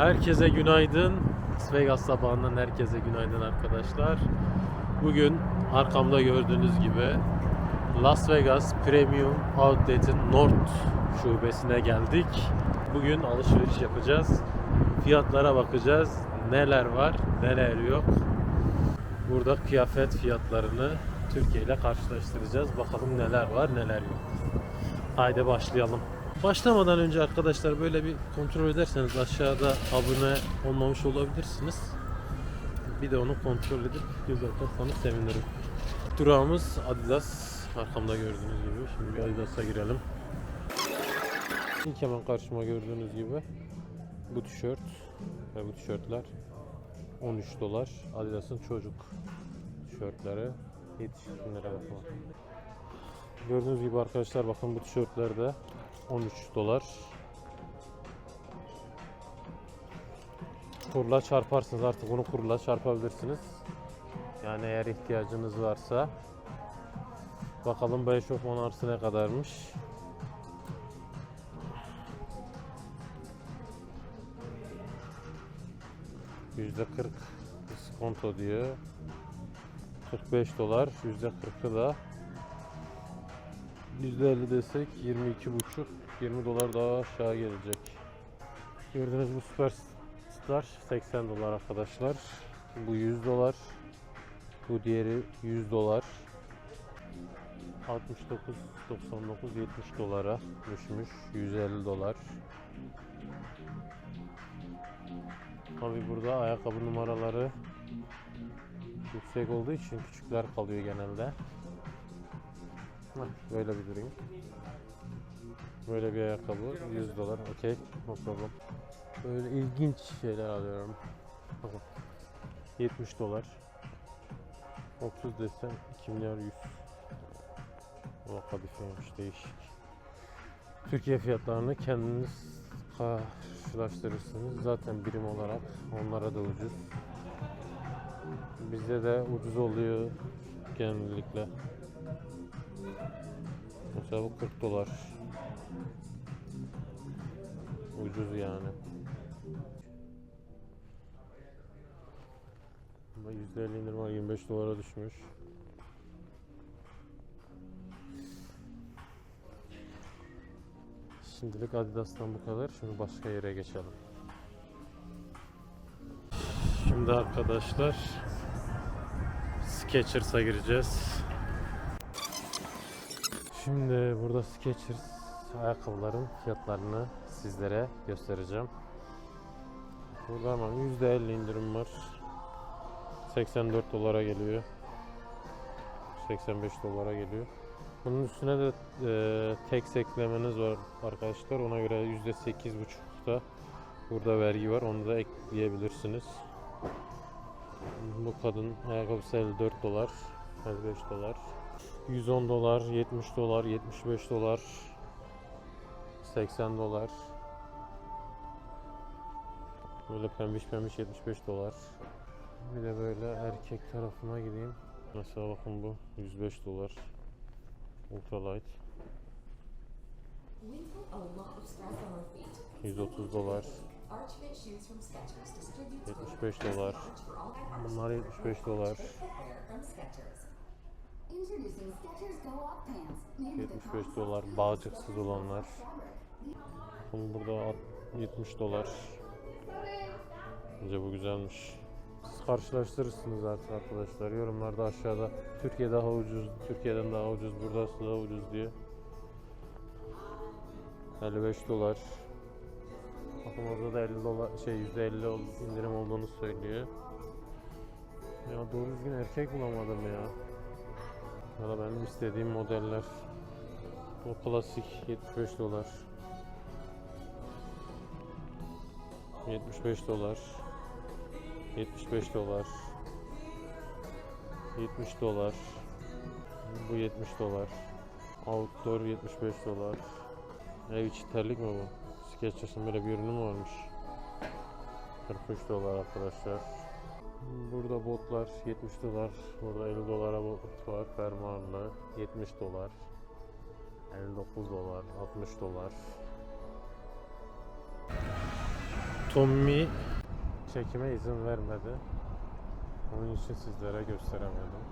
Herkese günaydın. Vegas sabahından herkese günaydın arkadaşlar. Bugün arkamda gördüğünüz gibi Las Vegas Premium Outlet'in North şubesine geldik. Bugün alışveriş yapacağız. Fiyatlara bakacağız. Neler var, neler yok. Burada kıyafet fiyatlarını Türkiye ile karşılaştıracağız. Bakalım neler var, neler yok. Haydi başlayalım. Başlamadan önce arkadaşlar böyle bir kontrol ederseniz aşağıda abone olmamış olabilirsiniz. Bir de onu kontrol edip göz atarsanız sevinirim. Durağımız Adidas. Arkamda gördüğünüz gibi. Şimdi bir Adidas'a girelim. İlk hemen karşıma gördüğünüz gibi bu tişört ve bu tişörtler 13 dolar. Adidas'ın çocuk tişörtleri yetişkinlere bakma. Gördüğünüz gibi arkadaşlar bakın bu tişörtler de 13 dolar. Kurla çarparsınız artık bunu kurla çarpabilirsiniz. Yani eğer ihtiyacınız varsa. Bakalım eşofman arası ne kadarmış. Yüzde 40 iskonto diyor. 45 dolar. Yüzde 40'ı da %50 desek 22,5 20 dolar daha aşağı gelecek. Gördüğünüz bu Superstar 80 dolar arkadaşlar. Bu 100 dolar. Bu diğeri 100 dolar. 69.99 70 dolara düşmüş. 150 dolar. Tabi burada ayakkabı numaraları yüksek olduğu için küçükler kalıyor genelde. Böyle bir durayım. Böyle bir ayakkabı 100 dolar. Okey. No problem. Böyle ilginç şeyler alıyorum. Bakın. 70 dolar. 30 desem 2 milyar 100. O kadifeymiş değişik. Türkiye fiyatlarını kendiniz karşılaştırırsınız. Zaten birim olarak onlara da ucuz. Bizde de ucuz oluyor genellikle. Bu 40 dolar. Ucuz yani. Ama %50 indirim var 25 dolara düşmüş. Şimdilik Adidas'tan bu kadar. Şimdi başka yere geçelim. Şimdi arkadaşlar Skechers'a gireceğiz. Şimdi burada Skechers ayakkabıların fiyatlarını sizlere göstereceğim. Burada hemen %50 indirim var. 84 dolara geliyor. 85 dolara geliyor. Bunun üstüne de e, tax eklemeniz var arkadaşlar. Ona göre %8,5'da burada vergi var. Onu da ekleyebilirsiniz. Bu kadın ayakkabısı 54 dolar. 55 dolar. 110 dolar, 70 dolar, 75 dolar, 80 dolar. Böyle pembiş pembiş 75 dolar. Bir de böyle erkek tarafına gideyim. Mesela bakın bu 105 dolar. Ultralight. We put a lot of stress on our feet. 130 dolar. Archfit shoes from Skechers distributes 75 dolar. Bunlar 75 dolar. 75 dolar. Bağcıksız olanlar. Bunun burada alt- 70 dolar. Bence bu güzelmiş. Siz karşılaştırırsınız artık arkadaşlar. Yorumlarda aşağıda Türkiye daha ucuz, Türkiye'den daha ucuz, burası daha ucuz diye. 55 dolar. Bakın orada da 50 dolar şey %50 ol- indirim olduğunu söylüyor. Ya doğru düzgün erkek bulamadım ya. Da benim istediğim modeller. O klasik 75 dolar. 75 dolar. 75 dolar. 70 dolar. Bu 70 dolar. Outdoor 75 dolar. Ev içi terlik mi bu? Skechers'ın böyle bir ürünü mü varmış? 43 dolar arkadaşlar. Burada botlar 70 dolar. Burada 50 dolara bot var fermuarlı. 70 dolar. 59 dolar. 60 dolar. Tommy çekime izin vermedi. Onun için sizlere gösteremedim.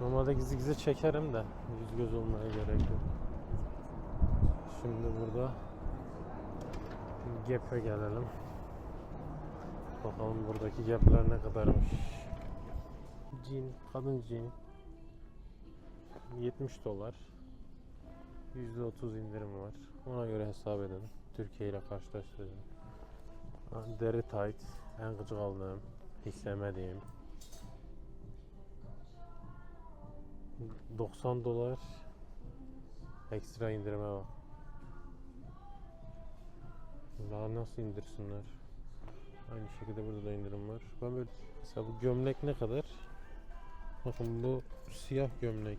Normalde gizli gizli çekerim de yüz göz olmaya gerek yok. Şimdi burada Gap'e gelelim. Bakalım buradaki gap'ler ne kadarmış. Jean, kadın jean 70 dolar. %30 indirim var. Ona göre hesap edelim. Türkiye ile karşılaştıralım. Deri tight, en gıcık aldığım, hiç sevmediğim. 90 dolar ekstra indirime bak. Daha nasıl indirsinler? Aynı şekilde burada da indirim var. Ben böyle mesela bu gömlek ne kadar? Bakın bu siyah gömlek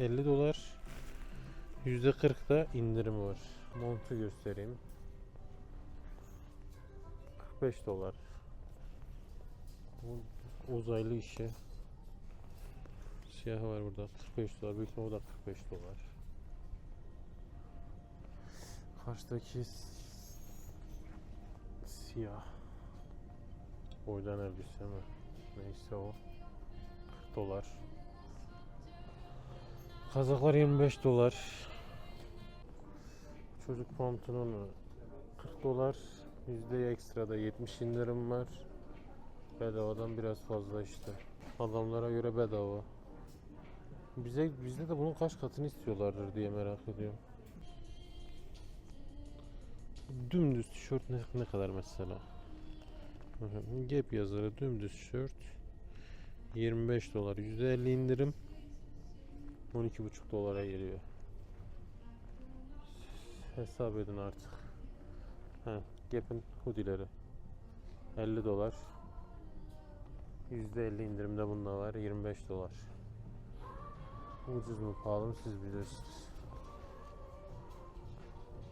50 dolar %40 da indirim var. Montu göstereyim. 45 dolar. Bu uzaylı işi. Siyah var burada 45 dolar. Büyük o da 45 dolar. Karşıdaki siyah boydan elbise mi? Neyse o. 40 dolar. Kazaklar 25 dolar. Çocuk pantolonu 40 dolar. Yüzde ekstra da 70 indirim var. Bedavadan biraz fazla işte. Adamlara göre bedava. Bize bizde de bunun kaç katını istiyorlardır diye merak ediyorum. Dümdüz tişört ne, ne kadar mesela? Gap yazarı dümdüz tişört 25 dolar %50 indirim 12,5 dolara geliyor. Hesap edin artık. Gap'in hoodileri 50 dolar %50 indirimde bunda var 25 dolar. Ucuz mu pahalı mı siz bilirsiniz.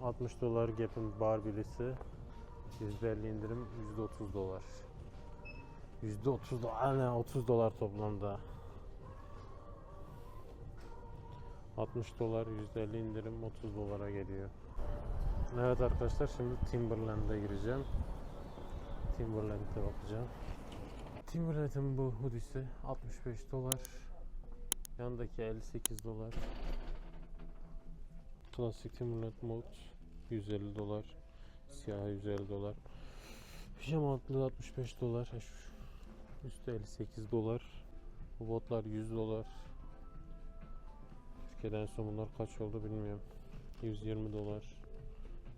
60 dolar Gap'in Barbie'lisi %50 indirim %30 dolar. %30 dolar ne 30 dolar toplamda. 60 dolar %50 indirim 30 dolara geliyor. Evet arkadaşlar şimdi Timberland'a gireceğim. Timberland'e bakacağım. Timberland'in bu hoodie'si 65 dolar. Yandaki 58 dolar. Klasik Timberland mod 150 dolar. Siyah 150 dolar. Pijama altlı 65 dolar. Şu Üstü 58 dolar. Bu botlar 100 dolar. Türkiye'den son bunlar kaç oldu bilmiyorum. 120 dolar.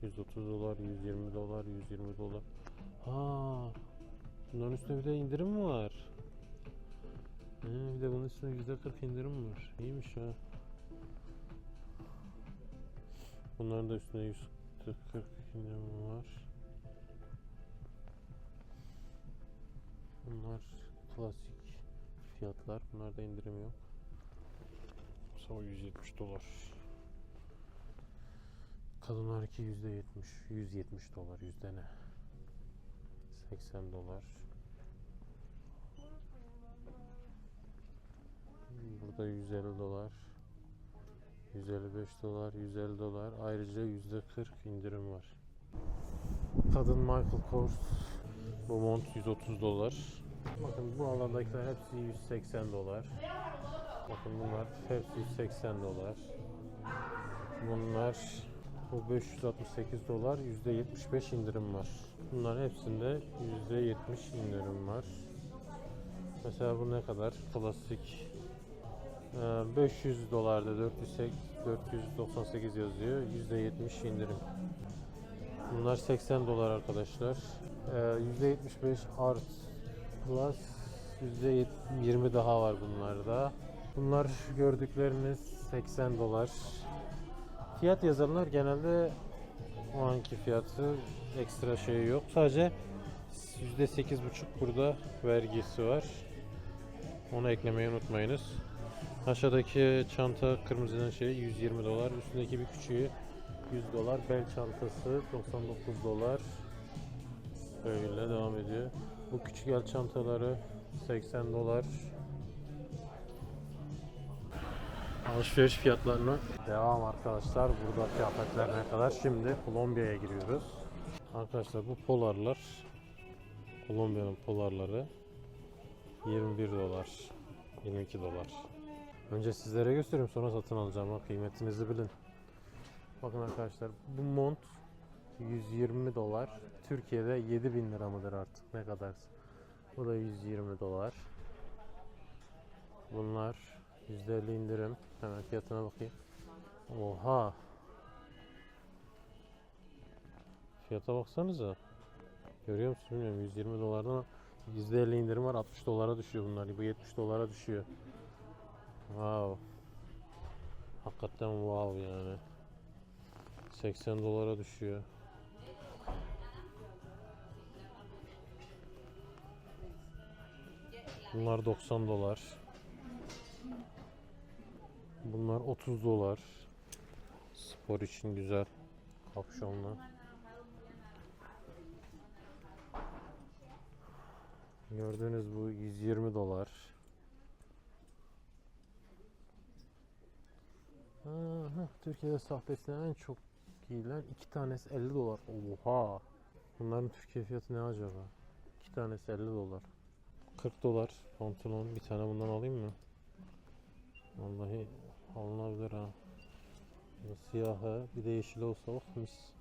130 dolar, 120 dolar, 120 dolar. Ha, bunların üstüne bir de indirim mi var? He, bir de bunun üstüne %40 indirim var. İyiymiş ha. Bunların da üstüne 100 42 nem var. Bunlar klasik fiyatlar. Bunlarda indirim yok. Sabah 170 dolar. Kadınlarki yüzde yetmiş, 170 dolar yüzde ne? 80 dolar. Burada 150 dolar. 155 dolar, 150 dolar. Ayrıca yüzde 40 indirim var. Kadın Michael Kors bu mont 130 dolar. Bakın bu alandakiler hepsi 180 dolar. Bakın bunlar hepsi 180 dolar. Bunlar bu 568 dolar %75 indirim var. Bunların hepsinde %70 indirim var. Mesela bu ne kadar? Klasik 500 dolarda 408 498 yazıyor. %70 indirim. Bunlar 80 dolar arkadaşlar. Ee, %75 art plus %20 daha var bunlarda. Bunlar gördükleriniz 80 dolar. Fiyat yazanlar genelde o anki fiyatı ekstra şey yok. Sadece %8,5 burada vergisi var. Onu eklemeyi unutmayınız. Aşağıdaki çanta kırmızının şeyi 120 dolar. Üstündeki bir küçüğü 100 dolar. Bel çantası 99 dolar. Böyle devam ediyor. Bu küçük el çantaları 80 dolar. Alışveriş fiyatlarına devam arkadaşlar. Burada kıyafetler ne kadar? Şimdi Kolombiya'ya giriyoruz. Arkadaşlar bu polarlar Kolombiya'nın polarları 21 dolar 22 dolar Önce sizlere göstereyim sonra satın alacağım. Ha kıymetinizi bilin. Bakın arkadaşlar bu mont 120 dolar. Türkiye'de 7000 lira mıdır artık? Ne kadar Bu da 120 dolar. Bunlar %50 indirim. Hemen fiyatına bakayım. Oha! Fiyata baksanıza. Görüyor musun bilmiyorum 120 dolardan %50 indirim var. 60 dolara düşüyor bunlar. Bu 70 dolara düşüyor. Wow. Hakikaten wow yani. 80 dolara düşüyor. Bunlar 90 dolar. Bunlar 30 dolar. Spor için güzel. Kapşonlu. Gördüğünüz bu 120 dolar. Türkiye'de sahtesine en çok giyilen iki tanesi 50 dolar. Oha! Bunların Türkiye fiyatı ne acaba? İki tanesi 50 dolar. 40 dolar pantolon. Bir tane bundan alayım mı? Vallahi alınabilir ha. Bu Siyahı bir de yeşil olsa oh mis.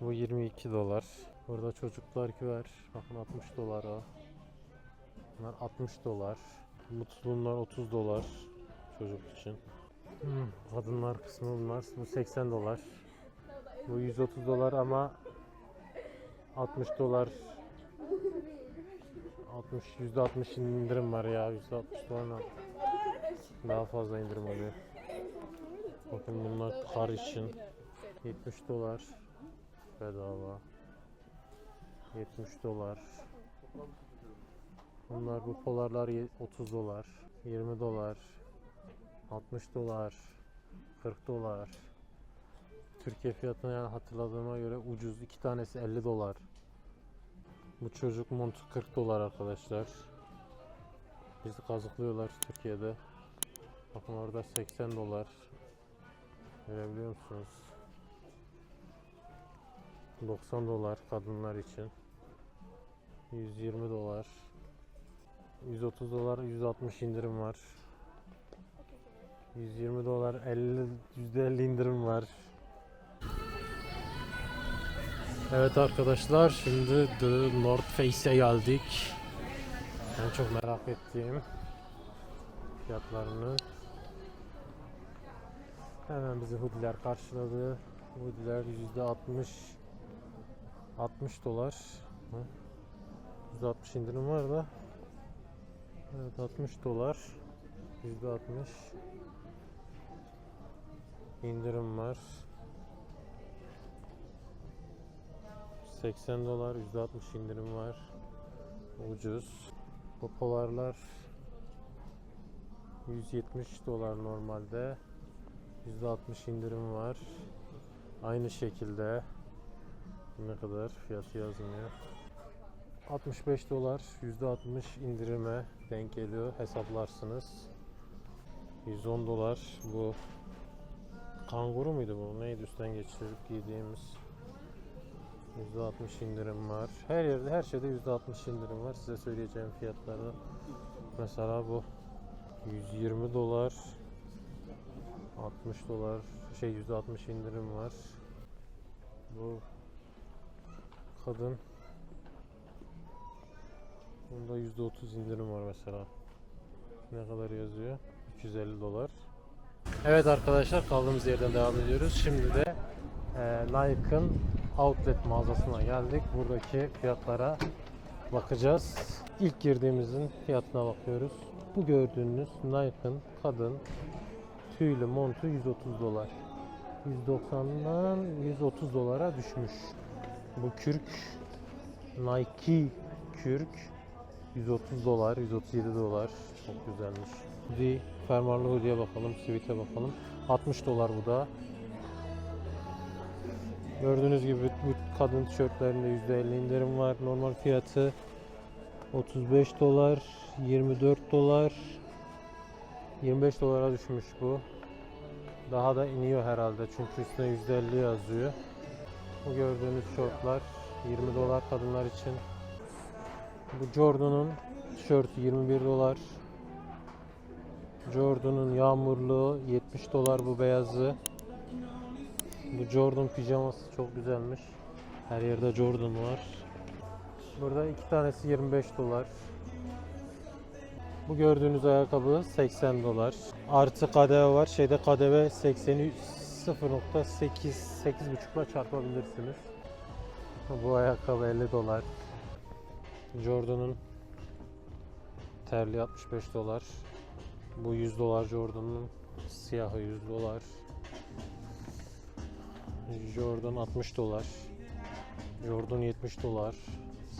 Bu 22 dolar. Burada çocuklar ki var. Bakın 60 dolar o. Bunlar 60 dolar. Mutluluğunlar 30 dolar çocuk için. Hmm, kadınlar kısmı bunlar. Bu 80 dolar. Bu 130 dolar ama 60 dolar. 60 %60 indirim var ya. %60 dolar daha fazla indirim oluyor. Bakın bunlar kar için. 70 dolar. Bedava. 70 dolar. Bunlar bu polarlar ye- 30 dolar. 20 dolar 60 dolar 40 dolar Türkiye fiyatını yani hatırladığıma göre ucuz iki tanesi 50 dolar Bu çocuk montu 40 dolar arkadaşlar Bizi kazıklıyorlar Türkiye'de Bakın orada 80 dolar Görebiliyor musunuz? 90 dolar kadınlar için. 120 dolar. 130 dolar 160 indirim var. 120 dolar 50 %50 indirim var. Evet arkadaşlar şimdi The North Face'e geldik. En çok merak ettiğim fiyatlarını Hemen bizi hoodiler karşıladı. Hoodiler %60 60 dolar. Hı? %60 indirim var da. Evet 60 dolar. %60 indirim var. 80 dolar %60 indirim var. Ucuz. Bu polarlar 170 dolar normalde. %60 indirim var. Aynı şekilde ne kadar fiyatı yazmıyor. 65 dolar %60 indirime denk geliyor. Hesaplarsınız. 110 dolar bu kanguru muydu bu? Neydi üstten geçirip giydiğimiz? %60 indirim var. Her yerde her şeyde %60 indirim var. Size söyleyeceğim fiyatları. Mesela bu 120 dolar 60 dolar şey %60 indirim var. Bu kadın Bunda %30 indirim var mesela. Ne kadar yazıyor? 350 dolar. Evet arkadaşlar kaldığımız yerden devam ediyoruz. Şimdi de e, Nike'ın outlet mağazasına geldik. Buradaki fiyatlara bakacağız. İlk girdiğimizin fiyatına bakıyoruz. Bu gördüğünüz Nike'ın kadın tüylü montu 130 dolar. 190'dan 130 dolara düşmüş. Bu kürk Nike kürk 130 dolar, 137 dolar. Çok güzelmiş. Hoodie, fermuarlı hoodie'ye bakalım, sivite bakalım. 60 dolar bu da. Gördüğünüz gibi bu kadın tişörtlerinde %50 indirim var. Normal fiyatı 35 dolar, 24 dolar, 25 dolara düşmüş bu. Daha da iniyor herhalde çünkü üstüne %50 yazıyor. Bu gördüğünüz şortlar 20 dolar kadınlar için. Bu Jordan'ın tişörtü 21 dolar. Jordan'ın yağmurluğu 70 dolar bu beyazı. Bu Jordan pijaması çok güzelmiş. Her yerde Jordan var. Burada iki tanesi 25 dolar. Bu gördüğünüz ayakkabı 80 dolar. Artı KDV var. Şeyde KDV 80'i 0.8 8.5'la çarpabilirsiniz. Bu ayakkabı 50 dolar. Jordan'ın terli 65 dolar. Bu 100 dolar Jordan'ın siyahı 100 dolar. Jordan 60 dolar. Jordan 70 dolar.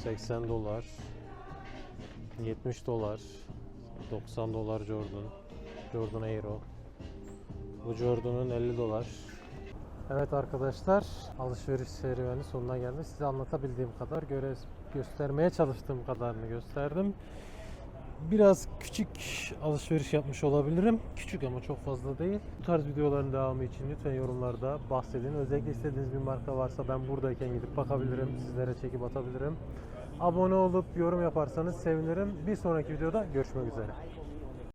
80 dolar. 70 dolar. 90 dolar Jordan. Jordan Aero. Bu Jordan'ın 50 dolar. Evet arkadaşlar, alışveriş serüveni sonuna geldi. Size anlatabildiğim kadar, göre göstermeye çalıştığım kadarını gösterdim. Biraz küçük alışveriş yapmış olabilirim. Küçük ama çok fazla değil. Bu tarz videoların devamı için lütfen yorumlarda bahsedin. Özellikle istediğiniz bir marka varsa ben buradayken gidip bakabilirim. Sizlere çekip atabilirim. Abone olup yorum yaparsanız sevinirim. Bir sonraki videoda görüşmek üzere.